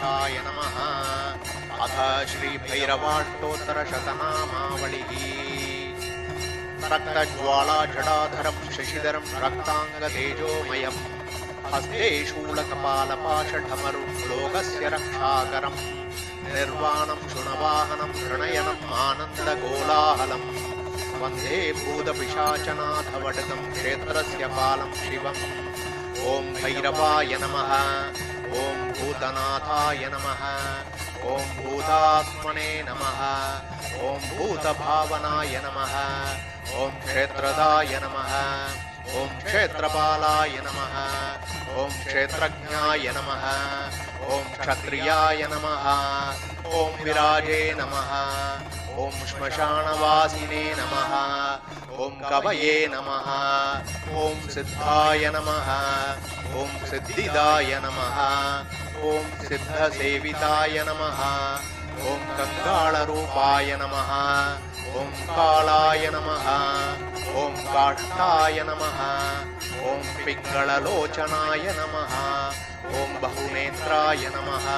శ్రీగణేశాయ నమ. అథ శ్రీ భైరవాష్టోత్తరశతనామావళి రక్తజ్వాళాజడాధరం శశిధరం రక్తాంగతేజోమయం. హస్తే శూళకపాలపాషఢమరు లోకస్య రక్షాకరం. నిర్వాణం శృణవాహనం ప్రణయనం ఆనందగోలాహలం వందే భూతపిశాచనాథవటకం క్షేత్రస్య పాలం శివం. ఓం భైరవాయ నమ. ॐ भूतनाथाय नमः। ॐ भूतात्मने नमः। ॐ भूतभावनाय नमः। ॐ क्षेत्रदाय नमः। ॐ क्षेत्रपालाय नमः। ॐ क्षेत्रज्ञाय नमः। ॐ क्षत्रियाय नमः। ॐ विराजे नमः ॐ श्मशानवासिने नमः ॐ कवये नमः ॐ सिद्धाय नमः ॐ सिद्धिदाय नमः ॐ सिद्धसेविताय नमः ॐ कङ्गाळरूपाय नमः ॐ कालाय नमः ॐ काष्ठाय नमः ॐ पिङ्गळलोचनाय नमः ॐ बहुनेत्राय नमः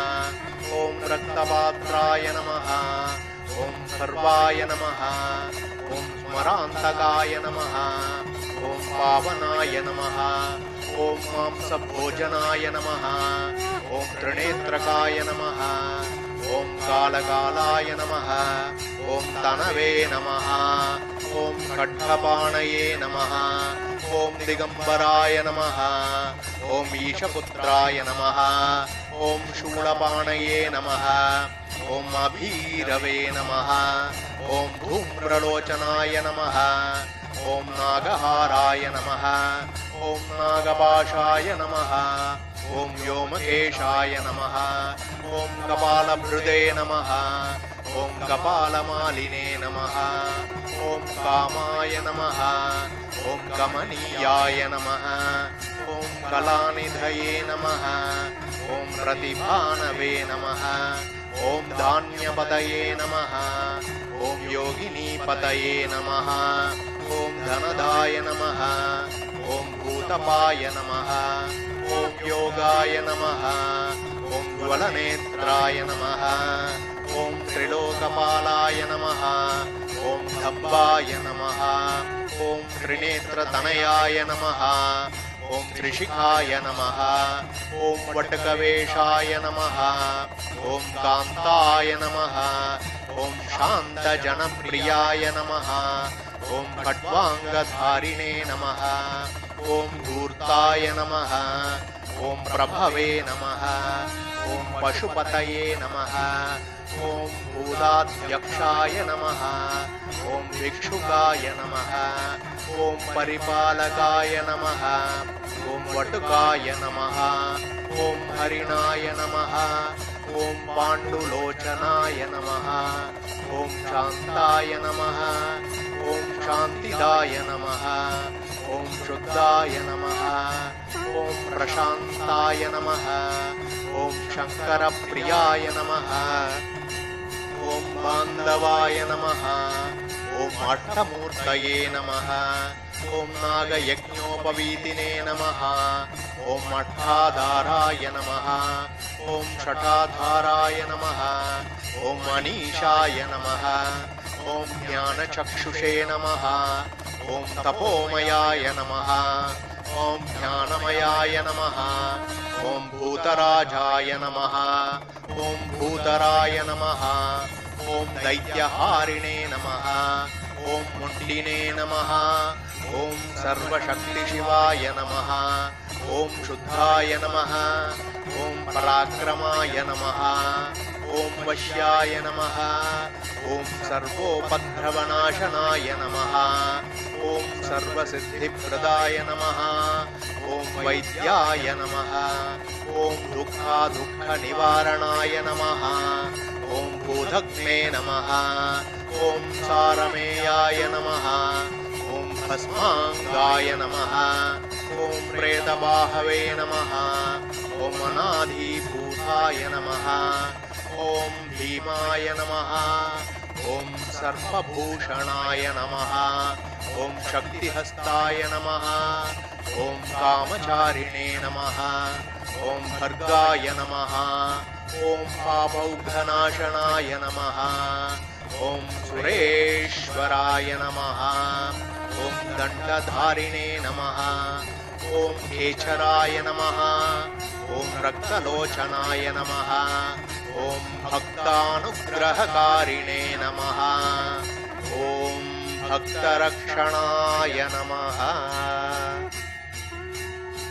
ॐ रक्तपात्राय नमः ॐ सर्वाय नमः ॐ स्मरान्तकाय नमः ॐ पावनाय नमः ॐ मांसभोजनाय नमः ॐ त्रिनेत्रकाय नमः ॐ कालकालाय नमः ॐ तनवे नमः ॐ खड्गपाणये नमः ॐ दिगम्बराय नमः ॐ ईशपुत्राय नमः ॐ शूलपाणये नमः ॐ अभीरवे नमः ॐ धूम्रलोचनाय नमः ॐ नागहाराय नमः ॐ नागपाशाय नमः ॐ व्योमकेशाय नमः ॐ कपालभृदे नमः ॐ कपालमालिने नमः ॐ कामाय नमः ॐ कमनीयाय नमः ॐ कलानिधये नमः ॐ प्रतिभानवे नमः ॐ धान्यपतये नमः ॐ योगिनीपतये नमः ॐ धनदाय नमः ॐ भूतपाय नमः ॐ योगाय नमः ॐ ज्वलनेत्राय नमः ॐ त्रिलोकपालाय नमः ॐ धम्बाय नमः ॐ त्रिनेत्रतनयाय नमः ॐ त्रिशिखाय नमः। ॐ वटकवेषाय नमः। ॐ कान्ताय नमः। ॐ शान्तजनप्रियाय नमः। ॐ खट्वाङ्गधारिणे नमः। ॐ धूर्ताय नमः। ॐ प्रभवे नमः। ॐ पशुपतये नमः। ॐ भूताध्यक्षाय नमः। ॐ भिक्षुकाय नमः ॐ परिपालकाय नमः। ॐ वटुकाय नमः। ॐ हरिणाय नमः। ॐ पाण्डुलोचनाय नमः। ॐ शान्ताय नमः। ॐ शान्तिदाय नमः। ॐ शुद्धाय नमः। ॐ प्रशान्ताय नमः। ॐ शङ्करप्रियाय नमः। ॐ बान्धवाय नमः ॐ अष्टमूर्तये नमः। ॐ नागयज्ञोपवीतिने नमः। ॐ अष्टाधाराय नमः। ॐ षठाधाराय नमः। ॐ मनीषाय नमः। ॐ ज्ञानचक्षुषे नमः। ॐ तपोमयाय नमः। ॐ ज्ञानमयाय नमः। ॐ भूतराजाय नमः। ॐ भूतराय नमः ॐ दैत्यहारिणे नमः। ॐ मुण्डिने नमः। ॐ सर्वशक्तिशिवाय नमः। ॐ शुद्धाय नमः। ॐ पराक्रमाय नमः। ॐ वश्याय नमः। ॐ सर्वोपद्रवनाशनाय नमः। ॐ सर्वसिद्धिप्रदाय नमः। ॐ वैद्याय नमः। ॐ दुःखादुःखनिवारणाय नमः ॐ भूधग्ने नमः। ॐ सारमेयाय नमः। ॐ भस्माङ्गाय नमः। ॐ प्रेतबाहवे नमः। ॐ अनाधिभूताय नमः। ॐ भीमाय नमः। ॐ सर्वभूषणाय नमः। ॐ शक्तिहस्ताय नमः। ॐ कामचारिणे नमः ॐ भर्गाय नमः। ॐ पापौघनाशनाय नमः। ॐ सुरेश्वराय नमः। ॐ दण्डधारिणे नमः। ॐ केचराय नमः। ॐ रक्तलोचनाय नमः। ॐ भक्तानुग्रहकारिणे नमः। ॐ भक्तरक्षणाय नमः